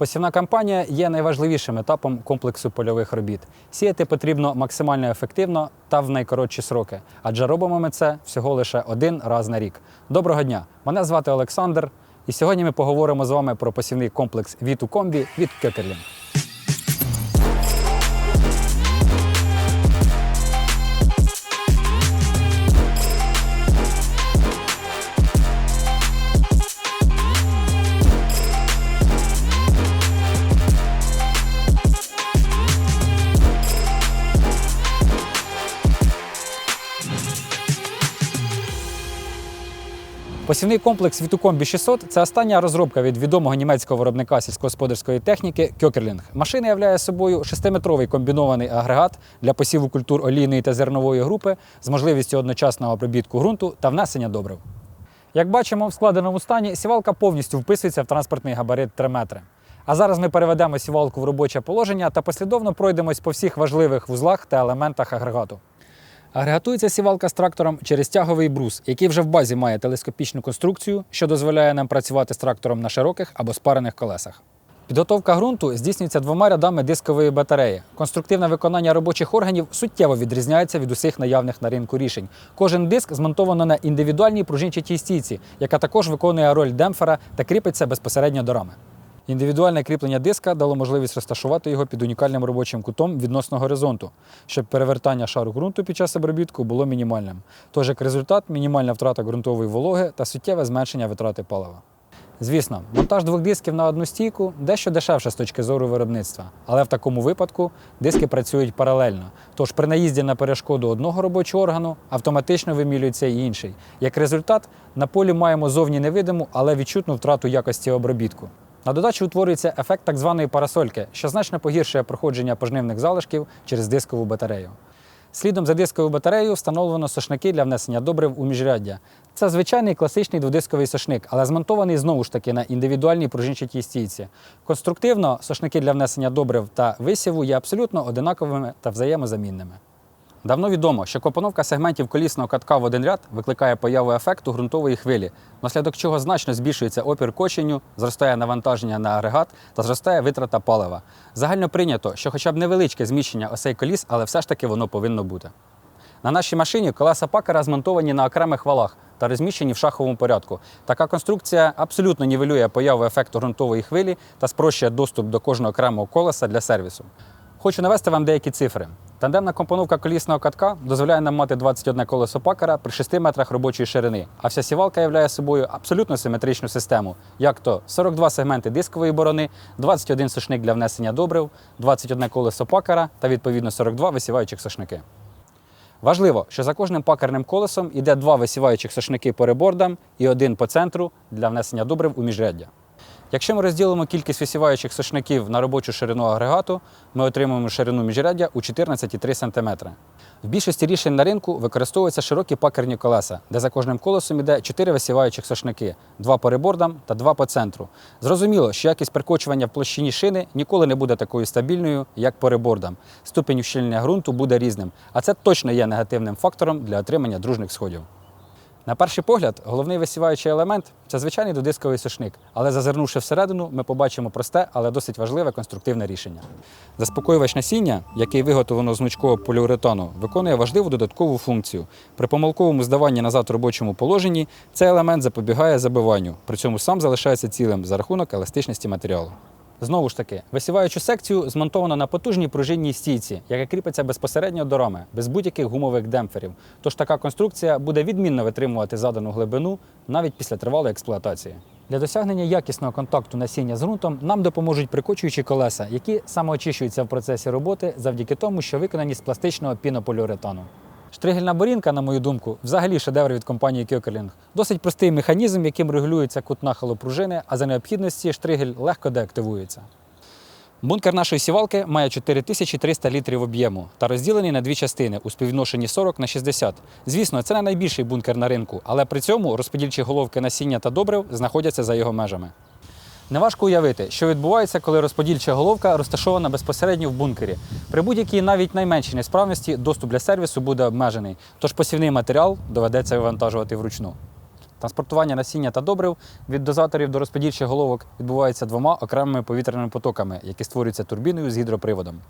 Посівна кампанія є найважливішим етапом комплексу польових робіт. Сіяти потрібно максимально ефективно та в найкоротші сроки, адже робимо ми це всього лише один раз на рік. Доброго дня! Мене звати Олександр, і сьогодні ми поговоримо з вами про посівний комплекс Віту Комбі від Кьокерлінг. Посівний комплекс Вітукомбі 600 це остання розробка від відомого німецького виробника сільськогосподарської техніки Кьокерлінг. Машина являє собою 6-метровий комбінований агрегат для посіву культур олійної та зернової групи з можливістю одночасного обробітку ґрунту та внесення добрив. Як бачимо, в складеному стані сівалка повністю вписується в транспортний габарит 3 метри. А зараз ми переведемо сівалку в робоче положення та послідовно пройдемось по всіх важливих вузлах та елементах агрегату. Агрегатується сівалка з трактором через тяговий брус, який вже в базі має телескопічну конструкцію, що дозволяє нам працювати з трактором на широких або спарених колесах. Підготовка ґрунту здійснюється двома рядами дискової батареї. Конструктивне виконання робочих органів суттєво відрізняється від усіх наявних на ринку рішень. Кожен диск змонтовано на індивідуальній пружинчатій стійці, яка також виконує роль демпфера та кріпиться безпосередньо до рами. Індивідуальне кріплення диска дало можливість розташувати його під унікальним робочим кутом відносно горизонту, щоб перевертання шару ґрунту під час обробітку було мінімальним. Тож, як результат, мінімальна втрата ґрунтової вологи та суттєве зменшення витрати палива. Звісно, монтаж двох дисків на одну стійку дещо дешевше з точки зору виробництва, але в такому випадку диски працюють паралельно. Тож при наїзді на перешкоду одного робочого органу автоматично вимілюється і інший. Як результат, на полі маємо зовні невидиму, але відчутну втрату якості обробітку. На додачу утворюється ефект так званої парасольки, що значно погіршує проходження пожнивних залишків через дискову батарею. Слідом за дисковою батареєю встановлено сошники для внесення добрив у міжряддя. Це звичайний класичний дводисковий сошник, але змонтований знову ж таки на індивідуальній пружинчатій стійці. Конструктивно сошники для внесення добрив та висіву є абсолютно одинаковими та взаємозамінними. Давно відомо, що компоновка сегментів колісного катка в один ряд викликає появу ефекту ґрунтової хвилі, внаслідок чого значно збільшується опір коченню, зростає навантаження на агрегат та зростає витрата палива. Загально прийнято, що хоча б невеличке зміщення осей коліс, але все ж таки воно повинно бути. На нашій машині колеса пакера змонтовані на окремих валах та розміщені в шаховому порядку. Така конструкція абсолютно нівелює появу ефекту ґрунтової хвилі та спрощує доступ до кожного окремого колеса для сервісу. Хочу навести вам деякі цифри. Тандемна компоновка колісного катка дозволяє нам мати 21 колесо пакера при 6 метрах робочої ширини, а вся сівалка являє собою абсолютно симетричну систему, як то 42 сегменти дискової борони, 21 сушник для внесення добрив, 21 колесо пакера та відповідно 42 висіваючих сушники. Важливо, що за кожним пакерним колесом йде два висіваючих сошники по ребордам і один по центру для внесення добрив у міжряддя. Якщо ми розділимо кількість висіваючих сошників на робочу ширину агрегату, ми отримуємо ширину міжряддя у 14,3 см. В більшості рішень на ринку використовуються широкі пакерні колеса, де за кожним колесом йде 4 висіваючих сошники, 2 по ребордам та 2 по центру. Зрозуміло, що якість прикочування в площині шини ніколи не буде такою стабільною, як по ребордам. Ступінь ущільнення ґрунту буде різним, а це точно є негативним фактором для отримання дружних сходів. На перший погляд, головний висіваючий елемент це звичайний додисковий сушник, але зазирнувши всередину, ми побачимо просте, але досить важливе конструктивне рішення. Заспокоювач насіння, який виготовлено з гнучкого поліуретану, виконує важливу додаткову функцію. При помилковому здаванні назад в робочому положенні цей елемент запобігає забиванню, при цьому сам залишається цілим за рахунок еластичності матеріалу. Знову ж таки, висіваючу секцію змонтовано на потужній пружинній стійці, яка кріпиться безпосередньо до рами, без будь-яких гумових демпферів. Тож така конструкція буде відмінно витримувати задану глибину навіть після тривалої експлуатації. Для досягнення якісного контакту насіння з ґрунтом нам допоможуть прикочуючі колеса, які самоочищуються в процесі роботи завдяки тому, що виконані з пластичного пінополіуретану. Штригельна борінка, на мою думку, взагалі шедевр від компанії Кьокерлінг. Досить простий механізм, яким регулюється кут нахилу пружини, а за необхідності штригель легко деактивується. Бункер нашої сівалки має 4300 літрів об'єму та розділений на дві частини у співвідношенні 40 на 60. Звісно, це не найбільший бункер на ринку, але при цьому розподільчі головки насіння та добрив знаходяться за його межами. Неважко уявити, що відбувається, коли розподільча головка розташована безпосередньо в бункері. При будь-якій навіть найменшій несправності доступ для сервісу буде обмежений, тож посівний матеріал доведеться вивантажувати вручну. Транспортування насіння та добрив від дозаторів до розподільчих головок відбувається двома окремими повітряними потоками, які створюються турбіною з гідроприводом.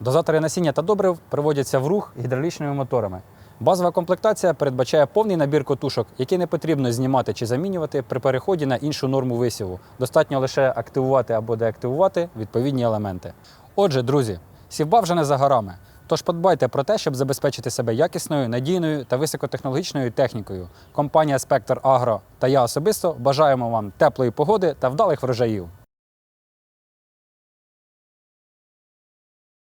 Дозатори насіння та добрив приводяться в рух гідравлічними моторами. Базова комплектація передбачає повний набір котушок, які не потрібно знімати чи замінювати при переході на іншу норму висіву. Достатньо лише активувати або деактивувати відповідні елементи. Отже, друзі, сівба вже не за горами. Тож подбайте про те, щоб забезпечити себе якісною, надійною та високотехнологічною технікою. Компанія Спектр Агро та я особисто бажаємо вам теплої погоди та вдалих врожаїв.